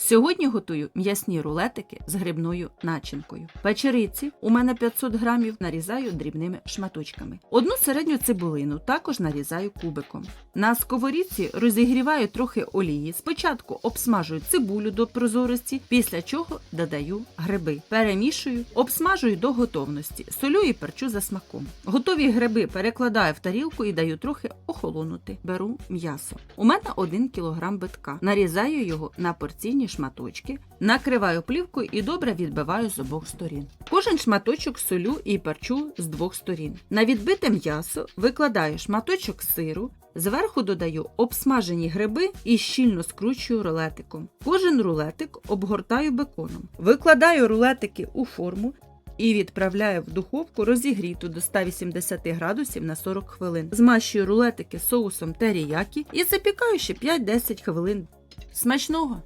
Сьогодні готую м'ясні рулетики з грибною начинкою. Печериці у мене 500 грамів нарізаю дрібними шматочками. Одну середню цибулину також нарізаю кубиком. На сковорідці розігріваю трохи олії. Спочатку обсмажую цибулю до прозорості, після чого додаю гриби. Перемішую, обсмажую до готовності, солю і перчу за смаком. Готові гриби перекладаю в тарілку і даю трохи охолонути. Беру м'ясо. У мене 1 кг битка. Нарізаю його на порційні шматочки, накриваю плівкою і добре відбиваю з обох сторін. Кожен шматочок солю і перчу з двох сторін. На відбите м'ясо викладаю шматочок сиру, Зверху додаю обсмажені гриби і щільно скручую рулетиком. Кожен рулетик обгортаю беконом. Викладаю рулетики у форму і відправляю в духовку розігріту до 180 градусів на 40 хвилин. Змащую рулетики соусом теріякі і запікаю ще 5-10 хвилин. Смачного!